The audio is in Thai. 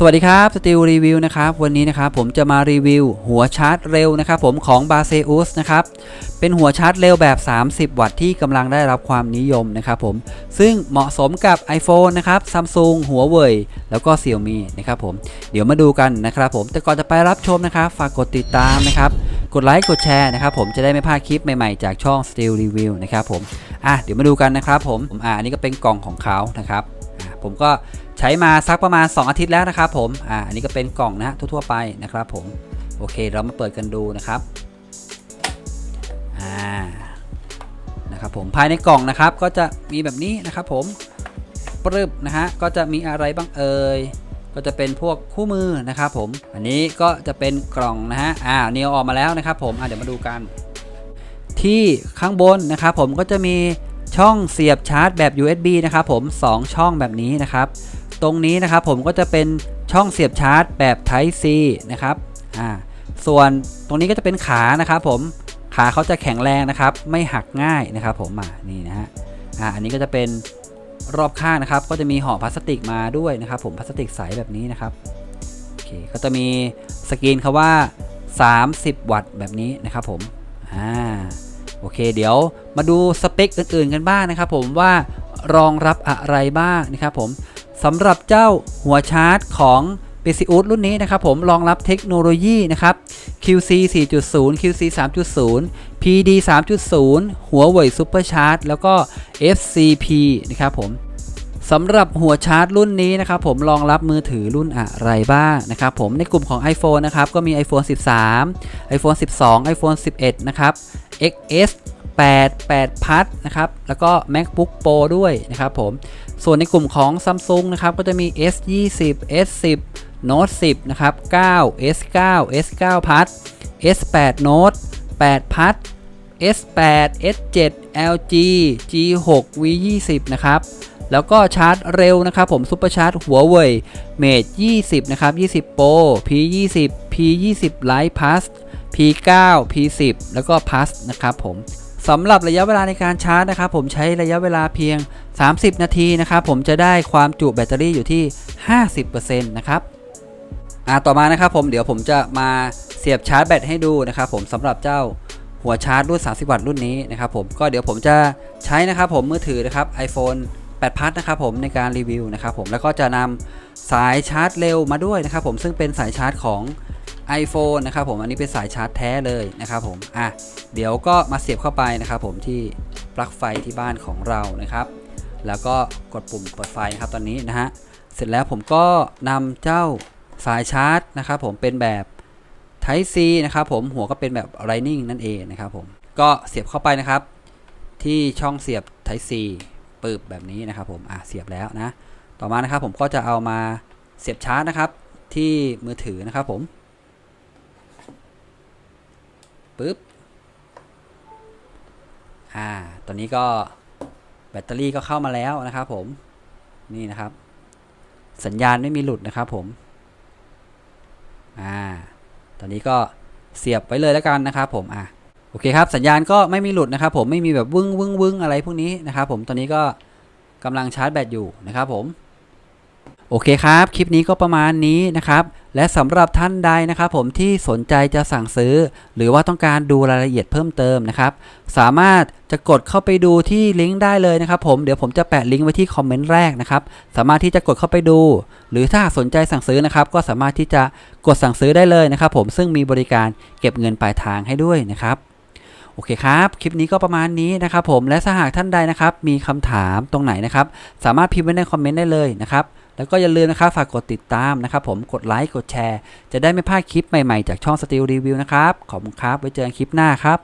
สวัสดีครับสติลรีวิวนะครับวันนี้นะครับผมจะมารีวิวหัวชาร์จเร็วนะครับผมของ b a s e u s นะครับเป็นหัวชาร์จเร็วแบบ 30 วัตต์ที่กำลังได้รับความนิยมนะครับผมซึ่งเหมาะสมกับ iPhone นะครับ Samsung หัวเว่ยแล้วก็ Xiaomi นะครับผมเดี๋ยวมาดูกันนะครับผมแต่ก่อนจะไปรับชมนะครับฝากกดติดตามนะครับกดไลค์กดแชร์นะครับผมจะได้ไม่พลาดคลิปใหม่ๆจากช่อง Steel Review นะครับผมอะเดี๋ยวมาดูกันนะครับผมอะอันนี้ก็เป็นกล่องของเขานะครับ ผมก็ใช้มาสักประมาณ 2 อาทิตย์แล้วนะครับผมอ่าอันนี้ก็เป็นกล่องนะทั่วๆไปนะครับผมโอเคเรามาเปิดกันดูนะครับอ่านะครับผมภายในกล่องนะครับก็จะมีแบบนี้นะครับผมปรึบนะฮะก็จะมีอะไรบ้างเอ่ยก็จะเป็นพวกคู่มือนะครับผม อันนี้ก็จะเป็นกล่องนะฮะอ่าเนียวออกมาแล้วนะครับผมอ่าเดี๋ยวมาดูกัน ที่ข้างบนนะครับผมก็จะมี ช่องเสียบชาร์จแบบ USB นะครับผม 2 ช่องแบบนี้นะครับ ตรงนี้นะครับผมก็จะเป็นช่องเสียบชาร์จแบบ Type C นะครับอ่าส่วนตรงนี้ก็จะเป็นขานะครับผมขาเขาจะแข็งแรงนะครับ ไม่หักง่ายนะครับ ผมมานี่นะฮะอ่าอันนี้ก็จะเป็นรอบข้างนะครับ ก็จะมีห่อพลาสติกมาด้วยนะครับ ผมพลาสติกใสแบบนี้นะครับโอเคก็จะมีสกรีนคาว่า 30 วัตต์แบบนี้นะครับผมอ่า โอเค เดี๋ยวมาดูสเปคอื่นๆกันบ้างนะครับผมว่ารองรับอะไรบ้างนะครับผมสำหรับเจ้าหัวชาร์จของ p c u s รุ่นนี้นะครับผมรองรับเทคโนโลยีนะครับ QC 4.0 QC 3.0 PD 3.0 หัวเว่ย Super Charge แล้วก็ FCP นะครับผมสำหรับหัวชาร์จรุ่นนี้นะครับผมรองรับมือถือรุ่นอะไรบ้างนะครับผมในกลุ่มของ iPhone นะครับก็มี iPhone 13 iPhone 12 iPhone 11 นะครับ XS 8 8พัทนะครับ แล้วก็ MacBook Pro ด้วยนะครับผม ส่วนในกลุ่มของ Samsung นะครับ ก็จะมี S20 S10 Note 10 นะครับ 9 S9 S9 พัท S8 Note 8พัท S8 S7 LG G6 V20 นะครับ แล้วก็ชาร์จเร็วนะครับผมซุปเปอร์ชาร์จหัวเว่ยเมด20 นะครับ 20 Pro P20 P20 Lite Plus P9 P10 แล้วก็ Plus นะครับผมสำหรับระยะเวลาในการชาร์จนะครับผมใช้ระยะเวลาเพียง 30 นาทีนะครับผมจะได้ความจุแบตเตอรี่อยู่ที่ 50%นะครับอ่าต่อมานะครับผมเดี๋ยวผมจะมาเสียบชาร์จแบตให้ดูนะครับผมสำหรับเจ้าหัวชาร์จรุ่น 30 วัตต์รุ่นนี้นะครับผมก็เดี๋ยวผมจะใช้นะครับผมมือถือนะครับ iPhone 8 พัทนะครับผมในการรีวิวนะครับผมแล้วก็จะนำสายชาร์จเร็วมาด้วยนะครับผมซึ่งเป็นสายชาร์จของ iPhone นะครับผมอันนี้เป็นสายชาร์จแท้เลยนะครับผมอะเดี๋ยวก็มาเสียบเข้าไปนะครับผมที่ปลั๊กไฟที่บ้านของเรานะครับ แล้วก็กดปุ่มเปิดไฟนะครับตอนนี้นะฮะเสร็จแล้วผมก็นำเจ้าสายชาร์จนะครับผมเป็นแบบ Type C นะครับผมหัวก็เป็นแบบ Lightning นั่นเองนะครับผมก็เสียบเข้าไปนะครับ ที่ช่องเสียบ Type C ปึบแบบนี้นะครับผมอะเสียบแล้วนะ ต่อมานะครับผมก็จะเอามาเสียบชาร์จนะครับที่มือถือนะครับผม ปึ๊บ อ่าตอนนี้ก็แบตเตอรี่ก็เข้ามาแล้วนะครับผม นี่นะครับ สัญญาณไม่มีหลุดนะครับผม อ่า ตอนนี้ก็เสียบไว้เลยแล้วกันนะครับผม อะ โอเคครับ สัญญาณก็ไม่มีหลุดนะครับผม ไม่มีแบบวึ้งวึ้งวึ้งอะไรพวกนี้นะครับผม ตอนนี้ก็กำลังชาร์จแบตอยู่นะครับผม โอเคครับ คลิปนี้ก็ประมาณนี้นะครับ และสำหรับท่านใดนะครับผมที่สนใจจะสั่งซื้อ หรือว่าต้องการดูรายละเอียดเพิ่มเติมนะครับ สามารถจะกดเข้าไปดูที่ลิงก์ได้เลยนะครับผม เดี๋ยวผมจะแปะลิงก์ไว้ที่คอมเมนต์แรกนะครับ สามารถที่จะกดเข้าไปดู หรือถ้าสนใจสั่งซื้อนะครับ ก็สามารถที่จะกดสั่งซื้อได้เลยนะครับผม ซึ่งมีบริการเก็บเงินปลายทางให้ด้วยนะครับโอเคครับ คลิปนี้ก็ประมาณนี้นะครับผม และถ้าหากท่านใดนะครับ มีคำถามตรงไหนนะครับ สามารถพิมพ์ไว้ในคอมเมนต์ได้เลยนะครับ แล้วก็อย่าลืมนะครับฝากกดติดตามนะครับผมกดไลค์กดแชร์ จะได้ไม่พลาดคลิปใหม่ๆจากช่องสติลรีวิวนะครับขอบคุณครับไว้เจอกันคลิปหน้าครับ